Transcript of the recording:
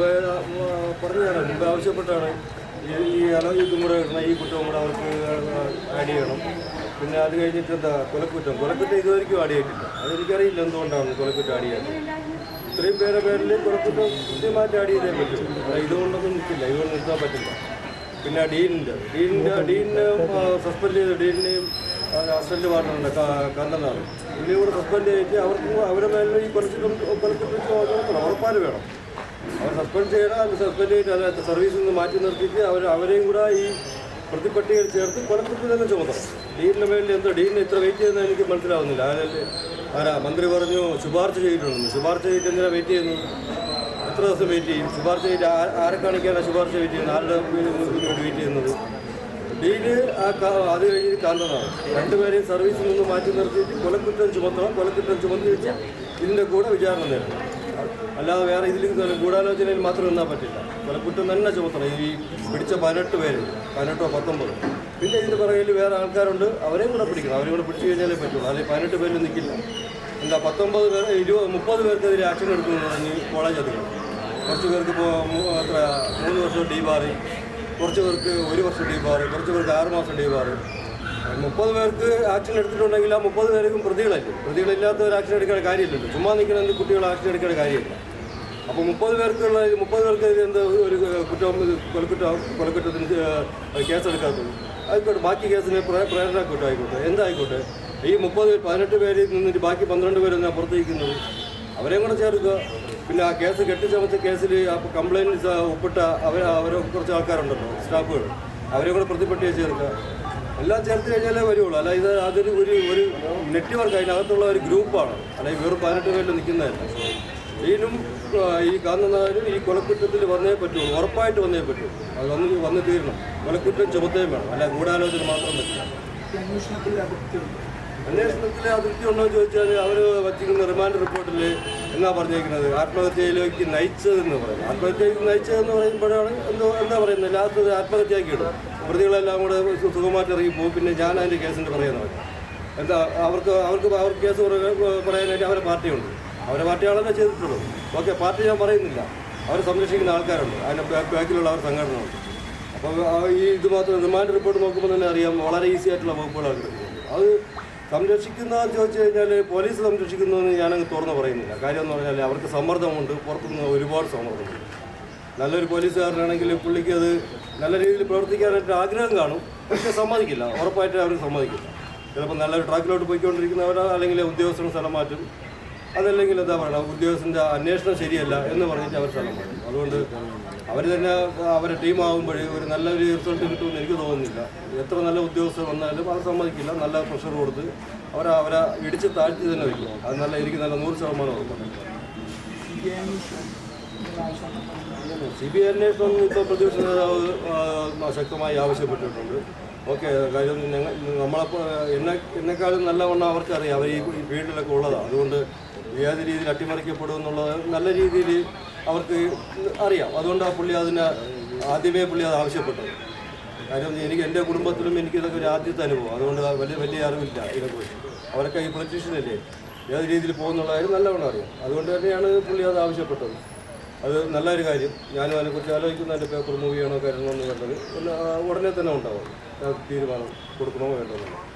മുമ്പേ പറഞ്ഞതാണ് മുമ്പേ ആവശ്യപ്പെട്ടാണ്. ഈ അലോ ഇതും കൂടെ ഇടണം ഈ കുറ്റവും കൂടെ അവർക്ക് ആഡ് ചെയ്യണം. പിന്നെ അത് കഴിഞ്ഞിട്ട് എന്താ? കൊലക്കുറ്റം. കൊലക്കുറ്റം ഇതുവരെയ്ക്കും ആഡ് ചെയ്തിട്ടില്ല. അതെനിക്കറിയില്ല എന്തുകൊണ്ടാണ് കൊലക്കുറ്റം ആഡ് ചെയ്യാൻ ഇത്രയും പേരെ പേരിൽ കൊലക്കുറ്റം കൃത്യമായിട്ട് ആഡ് ചെയ്തേ പറ്റും. ഇതുകൊണ്ടൊന്നും നിൽക്കില്ല. ഇതുകൊണ്ട് നിർത്താൻ പറ്റില്ല. പിന്നെ ഡീനിന്റെ ഡീനിന്റെ ഡീനിനെ സസ്പെൻഡ് ചെയ്ത് ഡീനിനെയും അസ്റ്റന്റ് പാർട്ണറുണ്ട് കണ്ണനാണ് ഇതിനെ കൂടെ സസ്പെൻഡ് ചെയ്തിട്ട് അവർക്ക് അവരുടെ മേലിൽ ഈ കൊലക്കുറ്റം കൊലക്കുറ്റം ഉറപ്പാൽ വേണം. അവർ സസ്പെൻഡ് ചെയ്യണം സസ്പെൻഡ് ചെയ്തിട്ട് അതിനകത്ത് സർവീസിൽ നിന്ന് മാറ്റി നിർത്തിയിട്ട് അവർ അവരെയും കൂടെ ഈ പ്രതിപട്ടികയിൽ ചേർത്ത് കൊലക്കുറ്റം തന്നെ ചുമത്തണം ഡീലിന് വേണ്ടി എന്തോ ഡീനിന് ഇത്ര വെയിറ്റ് ചെയ്യുന്നത് എനിക്ക് മനസ്സിലാവുന്നില്ല. അതിൽ ആരാ മന്ത്രി പറഞ്ഞു ശുപാർശ ചെയ്തിട്ടുണ്ടെന്ന് ശുപാർശ ചെയ്തിട്ട് എന്തിനാണ് വെയിറ്റ് ചെയ്യുന്നു എത്ര ദിവസം വെയിറ്റ് ചെയ്യും? ശുപാർശ ചെയ്തിട്ട് ആ- ആരെ കാണിക്കാനാണ് ശുപാർശ വെയിറ്റ് ചെയ്യുന്നത്? ആരുടെ വെയിറ്റ് ചെയ്യുന്നത്? ഡീൽ ആ അത് കഴിഞ്ഞ് കാന്തനാണ്. രണ്ടുപേരെയും സർവീസിൽ നിന്ന് മാറ്റി നിർത്തിയിട്ട് കൊലക്കുറ്റം ചുമത്തണം. കൊലക്കുറ്റം ചുമത്തി വെച്ച് ഇതിന്റെ കൂടെ വിചാരണ നേരിടണം. അല്ലാതെ വേറെ ഇതിൽ ഗൂഢാലോചനയിൽ മാത്രം നിന്നാൽ പറ്റില്ല. കൊലക്കുറ്റം തന്നെ ചുമത്തണം. ഈ പിടിച്ച പതിനെട്ട് പേര് പതിനെട്ടോ പത്തൊമ്പത്. പിന്നെ ഇതിന്റെ പുറകിൽ വേറെ ആൾക്കാരുണ്ട്. അവരെയും കൂടെ പിടിക്കണം. അവരെയും കൂടെ പിടിച്ചു കഴിഞ്ഞാലേ പറ്റുള്ളൂ. അല്ലെങ്കിൽ പതിനെട്ട് പേരിൽ നിൽക്കില്ല. എന്താ പത്തൊമ്പത് പേർ ഇരുപത് മുപ്പത് പേർക്കെതിരെ ആക്ഷൻ എടുക്കുന്നു കോളേജ് അധികം. കുറച്ച് പേർക്ക് ഇപ്പോൾ അത്ര മൂന്ന് വർഷം ഡി ബാറി. കുറച്ച് പേർക്ക് ഒരു വർഷം ഡി ബാറ്. കുറച്ച് പേർക്ക് ആറ് മാസം ഡി ബാറ്. മുപ്പത് പേർക്ക് ആക്ഷൻ എടുത്തിട്ടുണ്ടെങ്കിൽ ആ മുപ്പത് പേർക്കും പ്രതികളല്ലേ? പ്രതികളില്ലാത്തവർ ആക്ഷൻ എടുക്കേണ്ട കാര്യമില്ലല്ലോ. ചുമ്മാ നിൽക്കണമെങ്കിൽ കുട്ടികൾ ആക്ഷൻ എടുക്കേണ്ട കാര്യമില്ല. അപ്പോൾ മുപ്പത് പേർക്കുള്ള മുപ്പത് പേർക്ക് എന്ത് ഒരു കുറ്റം കൊലക്കുറ്റം കൊലക്കുറ്റത്തിന് കേസെടുക്കാത്തത് ആയിക്കോട്ടെ ബാക്കി കേസിന് പ്രേ- പ്രേരണ കുറ്റം ആയിക്കോട്ടെ. എന്തായിക്കോട്ടെ? ഈ മുപ്പത് പതിനെട്ട് പേരിൽ നിന്നിട്ട് ബാക്കി പന്ത്രണ്ട് പേരെന്നാ പുറത്തേക്കുന്നത് അവരെയും കൂടെ ചേർക്കുക. പിന്നെ ആ കേസ് കെട്ടിച്ചമച്ച കേസിൽ ആ കംപ്ലയിന്റ് ഒപ്പിട്ട അവർ അവരെ കുറച്ച് ആൾക്കാരുണ്ടല്ലോ സ്റ്റാഫുകൾ. അവരെ കൂടെ പ്രതിപ്പെട്ടിയെ ചേർക്കുക. എല്ലാം ചേർത്ത് കഴിഞ്ഞാലേ വരുള്ളൂ. അല്ല ഇത് അതൊരു ഒരു ഒരു നെറ്റ്വർക്ക് അതിനകത്തുള്ള ഒരു ഗ്രൂപ്പാണ്. അല്ലെങ്കിൽ വെറും പതിനെട്ട് പേരിൽ നിൽക്കുന്നതല്ല. ഇതിനും ഈ കാണുന്നവരും ഈ കൊലക്കുറ്റത്തിൽ വന്നേ പറ്റുള്ളൂ ഉറപ്പായിട്ട് വന്നേ പറ്റുള്ളൂ അത് വന്ന് വന്ന് തീരണം. കൊലക്കുറ്റം ചുമത്തേം വേണം. അല്ല ഗൂഢാലോചന മാത്രം പറ്റില്ല അന്വേഷണത്തിൽ അതിർത്തി ഉണ്ടോ എന്ന് ചോദിച്ചാൽ അവർ വച്ചിരിക്കുന്ന റിമാൻഡ് റിപ്പോർട്ടിൽ എന്നാ പറഞ്ഞേക്കുന്നത്? ആത്മഹത്യയിലേക്ക് നയിച്ചതെന്ന് പറയും ആത്മഹത്യയിലേക്ക് നയിച്ചതെന്ന് പറയുമ്പോഴാണ് എന്തോ എന്താ പറയുന്നത്? ലാസ്റ്റ് ആത്മഹത്യയാക്കി ഇടും പ്രതികളെല്ലാം കൂടെ സുഖമായിട്ട് ഇറങ്ങി പോകും. പിന്നെ ഞാൻ അതിന്റെ കേസിന്റെ പറയുന്നത് എന്താ അവർക്ക് അവർക്ക് അവർക്ക് കേസ് പറയ- പറയാനായിട്ട് അവരുടെ പാർട്ടിയുണ്ട്. അവരെ പാർട്ടിയാണല്ലോ ചെയ്തിട്ടുള്ളൂ. ഓക്കെ പാർട്ടി ഞാൻ പറയുന്നില്ല. അവരെ സംരക്ഷിക്കുന്ന ആൾക്കാരുണ്ട്. അതിന്റെ ബാക്ക് ബാക്കിലുള്ള അവർ സംഘടനകളുണ്ട്. അപ്പോൾ ഈ ഇത് മാത്രം റിമാൻഡ് റിപ്പോർട്ട് നോക്കുമ്പോൾ തന്നെ അറിയാം വളരെ ഈസി ആയിട്ടുള്ള വകുപ്പുകളാണ് അത് സംരക്ഷിക്കുന്നതെന്ന് ചോദിച്ചു കഴിഞ്ഞാൽ പോലീസ് സംരക്ഷിക്കുന്നതെന്ന് ഞാനങ്ങ് തുറന്ന് പറയുന്നില്ല. കാര്യം എന്ന് പറഞ്ഞാൽ അവർക്ക് സമ്മർദ്ദമുണ്ട്. പുറത്തുനിന്ന് ഒരുപാട് സമ്മർദ്ദമുണ്ട്. നല്ലൊരു പോലീസുകാരനാണെങ്കിൽ പുള്ളിക്ക് അത് നല്ല രീതിയിൽ പ്രവർത്തിക്കാനായിട്ട് ആഗ്രഹം കാണും. പക്ഷേ സമ്മതിക്കില്ല. ഉറപ്പായിട്ട് അവർ സമ്മതിക്കില്ല. ചിലപ്പോൾ നല്ലൊരു ട്രാക്കിലോട്ട് പോയിക്കൊണ്ടിരിക്കുന്നവരോ അല്ലെങ്കിൽ ഉദ്യോഗസ്ഥന് സ്ഥലം മാറ്റും. അതല്ലെങ്കിൽ എന്താ പറയുക ഉദ്യോഗസ്ഥന്റെ അന്വേഷണം ശരിയല്ല എന്ന് പറഞ്ഞിട്ട് അവർ സ്ഥലം പറയും അതുകൊണ്ട് അവർ തന്നെ അവരെ ടീമാകുമ്പോൾ ഒരു നല്ലൊരു റിസൾട്ട് കിട്ടുമെന്ന് എനിക്ക് തോന്നുന്നില്ല. എത്ര നല്ല ഉദ്യോഗസ്ഥർ വന്നാലും അത് സമ്മതിക്കില്ല. നല്ല പ്രഷർ കൊടുത്ത് അവരെ അവരെ ഇടിച്ച് താഴ്ത്തി തന്നെ വയ്ക്കും അത് നല്ല എനിക്ക് നല്ല നൂറ് ശതമാനം സി ബി ഐ അന്വേഷണം ഇപ്പോൾ പ്രതിപക്ഷ നേതാവ് ശക്തമായി ആവശ്യപ്പെട്ടിട്ടുണ്ട്. ഓക്കെ കാര്യം ഞങ്ങൾ നമ്മളപ്പോൾ എന്നെ എന്നെക്കാളും നല്ലവണ്ണം അവർക്കറിയാം. അവർ ഈ ഫീൽഡിലൊക്കെ ഉള്ളതാണ് അതുകൊണ്ട് ഏത് രീതിയിൽ അട്ടിമറിക്കപ്പെടും എന്നുള്ളത് നല്ല രീതിയിൽ അവർക്ക് അറിയാം. അതുകൊണ്ട് ആ പുള്ളി അതിന് ആദ്യമേ പുള്ളി അത് ആവശ്യപ്പെട്ടത് കാര്യം എനിക്ക് എന്റെ കുടുംബത്തിലും എനിക്ക് ഇതൊക്കെ ഒരു ആദ്യത്തെ അനുഭവം. അതുകൊണ്ട് വലിയ വലിയ അറിവില്ല ഇതിനെക്കുറിച്ച്. അവരൊക്കെ ഈ പൊളിറ്റീഷ്യനല്ലേ ഏത് രീതിയിൽ പോകുന്നുള്ള കാര്യം നല്ലവണ്ണം അറിയാം. അതുകൊണ്ട് തന്നെയാണ് പുള്ളി അത് ആവശ്യപ്പെട്ടത്. അത് നല്ലൊരു കാര്യം. ഞാനും അതിനെക്കുറിച്ച് ആലോചിക്കുന്ന. അതിന്റെ പേപ്പർ മൂവിയാണോ എന്ന് കണ്ടത് ഉടനെ തന്നെ ഉണ്ടാവും. തീരുമാനം കൊടുക്കണമോ വേണ്ടോ എന്നുള്ളത്.